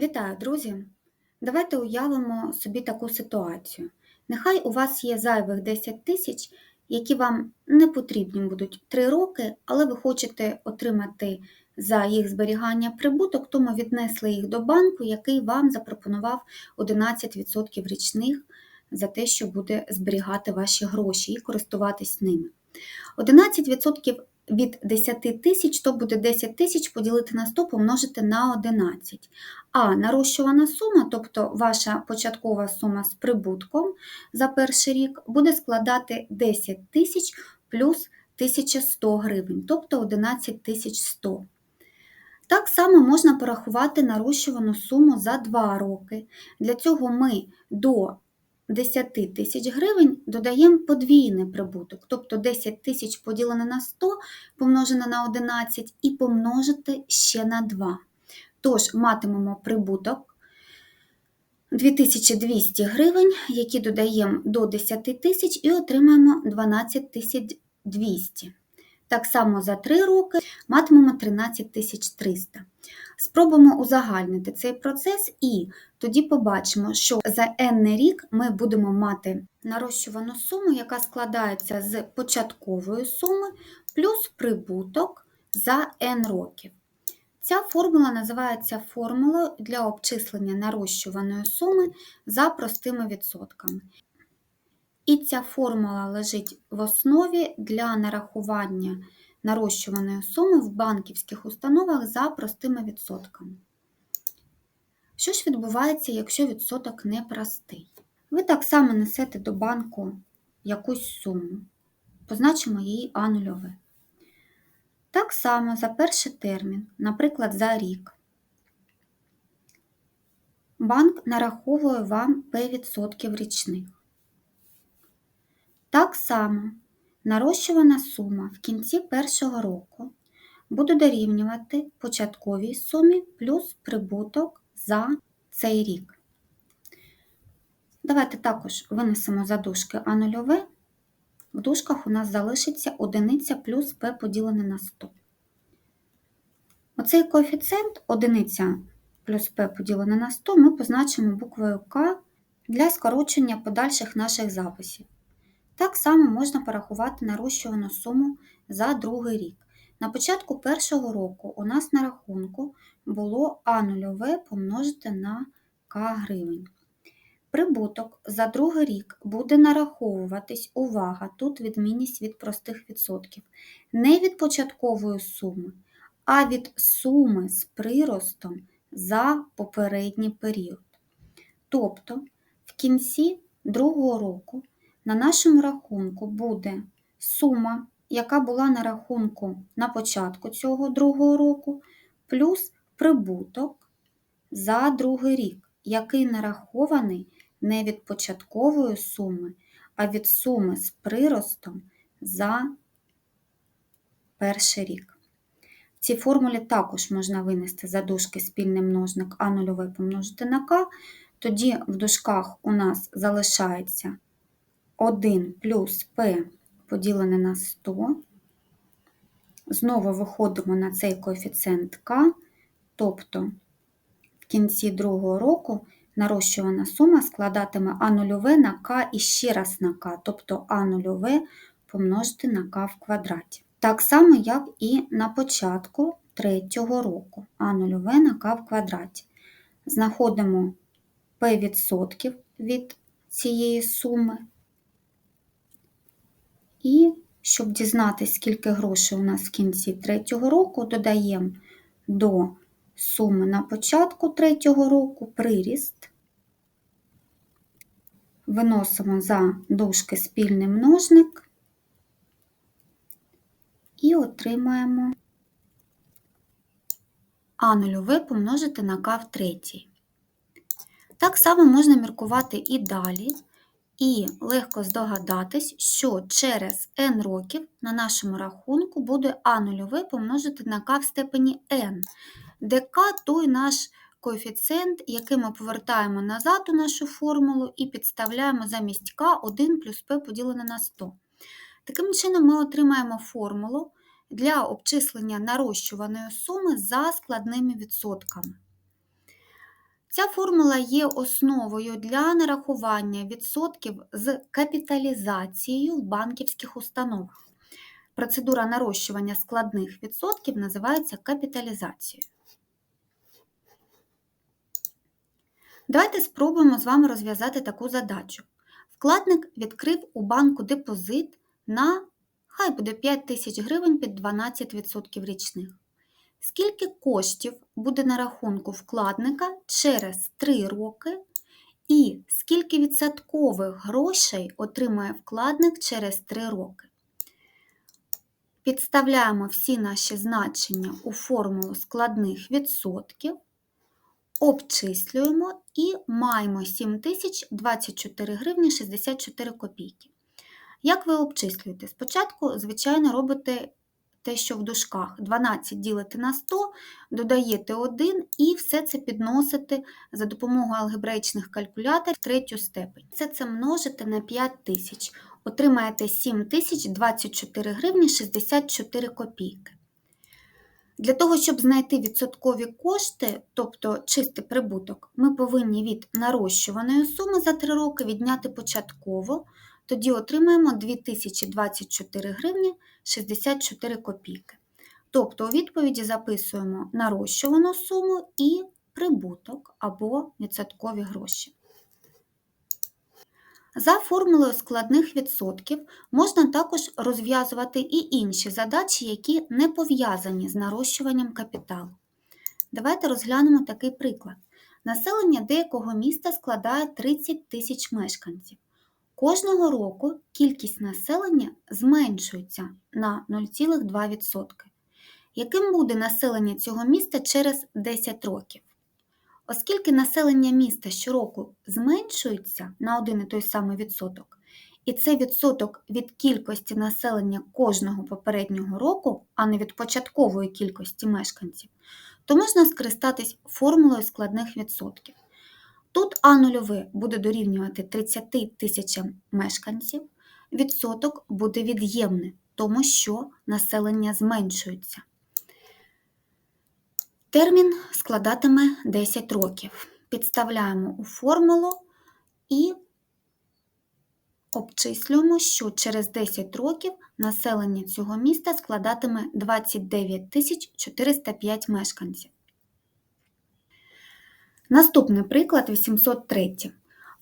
Вітаю, друзі! Давайте уявимо собі таку ситуацію. Нехай у вас є зайвих 10 тисяч, які вам не потрібні будуть 3 роки, але ви хочете отримати за їх зберігання прибуток, тому віднесли їх до банку, який вам запропонував 11% річних за те, що буде зберігати ваші гроші і користуватись ними. 11% від 10 тисяч, то буде 10 тисяч поділити на 100 помножити на 11. А нарощувана сума, тобто ваша початкова сума з прибутком за перший рік, буде складати 10 тисяч плюс 1100 гривень, тобто 11 100. Так само можна порахувати нарощувану суму за 2 роки. Для цього ми до 10 тисяч гривень додаємо подвійний прибуток, тобто 10 тисяч поділене на 100 помножене на 11 і помножити ще на 2. Тож матимемо прибуток 2200 гривень, які додаємо до 10 тисяч і отримаємо 12 200. Так само за 3 роки матимемо 13 300. Спробуємо узагальнити цей процес, і тоді побачимо, що за n рік ми будемо мати нарощувану суму, яка складається з початкової суми плюс прибуток за n років. Ця формула називається формулою для обчислення нарощуваної суми за простими відсотками. І ця формула лежить в основі для нарахування нарощуваної суми в банківських установах за простими відсотками. Що ж відбувається, якщо відсоток не простий? Ви так само несете до банку якусь суму, позначимо її А нульове. Так само за перший термін, наприклад, за рік, банк нараховує вам П% річних. Так само нарощувана сума в кінці першого року буде дорівнювати початковій сумі плюс прибуток за цей рік. Давайте також винесемо за дужки А нульове. В дужках у нас залишиться одиниця плюс П поділене на 100. Оцей коефіцієнт одиниця плюс П поділене на 100 ми позначимо буквою К для скорочення подальших наших записів. Так само можна порахувати нарощувану суму за другий рік. На початку першого року у нас на рахунку було А нульове помножити на К гривень. Прибуток за другий рік буде нараховуватись, увага, тут відмінність від простих відсотків, не від початкової суми, а від суми з приростом за попередній період. Тобто в кінці другого року на нашому рахунку буде сума, яка була на рахунку на початку цього другого року, плюс прибуток за другий рік, який нарахований не від початкової суми, а від суми з приростом за перший рік. В цій формулі також можна винести за дужки спільний множник А нульове помножити на К, тоді в дужках у нас залишається 1 плюс P поділене на 100. Знову виходимо на цей коефіцієнт К, тобто в кінці другого року нарощувана сума складатиме А нульове на К і ще раз на К, тобто А нульове помножити на К в квадраті. Так само, як і на початку третього року А нульове на К в квадраті. Знаходимо P відсотків від цієї суми. І щоб дізнатися, скільки грошей у нас в кінці третього року, додаємо до суми на початку третього року приріст, виносимо за дужки спільний множник і отримаємо А нульове помножити на К в третій. Так само можна міркувати і далі. І легко здогадатись, що через n років на нашому рахунку буде а нульове помножити на k в степені n, де k той наш коефіцієнт, який ми повертаємо назад у нашу формулу і підставляємо замість k 1 плюс p поділене на 100. Таким чином, ми отримаємо формулу для обчислення нарощуваної суми за складними відсотками. Ця формула є основою для нарахування відсотків з капіталізацією в банківських установах. Процедура нарощування складних відсотків називається капіталізацією. Давайте спробуємо з вами розв'язати таку задачу. Вкладник відкрив у банку депозит на хай буде 5 тисяч гривень під 12% річних. Скільки коштів буде на рахунку вкладника через 3 роки, і скільки відсоткових грошей отримає вкладник через 3 роки? Підставляємо всі наші значення у формулу складних відсотків, обчислюємо і маємо 7024 гривні 64 копійки. Як ви обчислюєте? Спочатку, звичайно, робите те, що в дужках. 12 ділите на 100, додаєте 1 і все це підносите за допомогою алгебраїчних калькуляторів в третю степень. Все це множите на 5000. Отримаєте 7024 гривні 64 копійки. Для того, щоб знайти відсоткові кошти, тобто чистий прибуток, ми повинні від нарощуваної суми за 3 роки відняти початково, тоді отримаємо 2024 гривні 64 копійки. Тобто у відповіді записуємо нарощувану суму і прибуток або відсоткові гроші. За формулою складних відсотків можна також розв'язувати і інші задачі, які не пов'язані з нарощуванням капіталу. Давайте розглянемо такий приклад. Населення деякого міста складає 30 тисяч мешканців. Кожного року кількість населення зменшується на 0,2%. Яким буде населення цього міста через 10 років? Оскільки населення міста щороку зменшується на один і той самий відсоток, і це відсоток від кількості населення кожного попереднього року, а не від початкової кількості мешканців, то можна скористатись формулою складних відсотків. Тут А нульове буде дорівнювати 30 тисячам мешканців, відсоток буде від'ємний, тому що населення зменшується. Термін складатиме 10 років. Підставляємо у формулу і обчислюємо, що через 10 років населення цього міста складатиме 29 405 мешканців. Наступний приклад 803.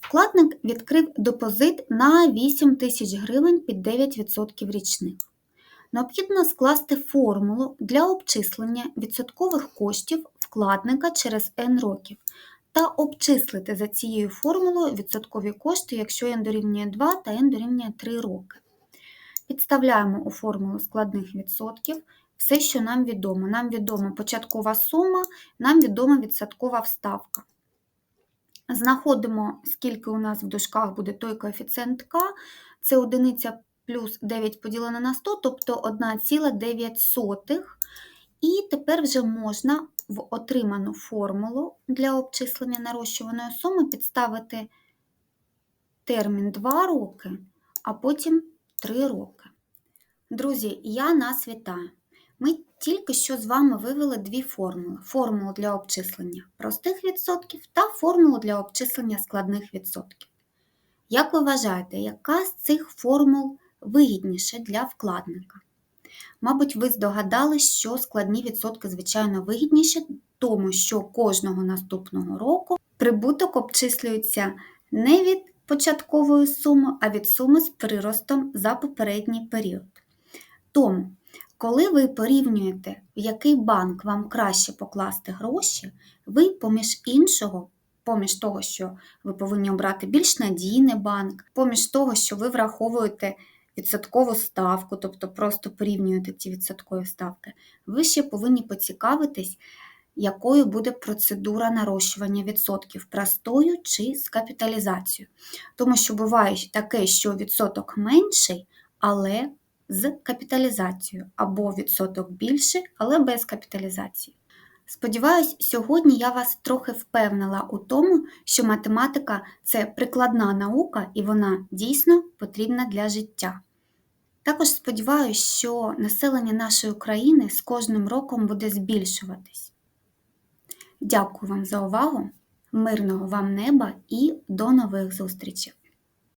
Вкладник відкрив депозит на 8 тисяч гривень під 9% річних. Необхідно скласти формулу для обчислення відсоткових коштів вкладника через n років та обчислити за цією формулою відсоткові кошти, якщо n дорівнює 2 та n дорівнює 3 роки. Підставляємо у формулу складних відсотків все, що нам відомо. Нам відома початкова сума, нам відома відсоткова вставка. Знаходимо, скільки у нас в дужках буде той коефіцієнт К, це одиниця плюс 9 поділено на 100, тобто 1,9. І тепер вже можна в отриману формулу для обчислення нарощуваної суми підставити термін 2 роки, а потім 3 роки. Друзі, я нас вітаю! Ми тільки що з вами вивели дві формули: формулу для обчислення простих відсотків та формулу для обчислення складних відсотків. Як ви вважаєте, яка з цих формул вигідніша для вкладника? Мабуть, ви здогадались, що складні відсотки, звичайно, вигідніші, тому що кожного наступного року прибуток обчислюється не від початкової суми, а від суми з приростом за попередній період. Тому коли ви порівнюєте, в який банк вам краще покласти гроші, ви поміж іншого, поміж того, що ви повинні обрати більш надійний банк, поміж того, що ви враховуєте відсоткову ставку, тобто просто порівнюєте ці відсоткові ставки, ви ще повинні поцікавитись, якою буде процедура нарощування відсотків простою чи з капіталізацією. Тому що буває таке, що відсоток менший, але з капіталізацією або відсоток більше, але без капіталізації. Сподіваюсь, сьогодні я вас трохи впевнила у тому, що математика це прикладна наука і вона дійсно потрібна для життя. Також сподіваюся, що населення нашої країни з кожним роком буде збільшуватись. Дякую вам за увагу! Мирного вам неба і до нових зустрічей!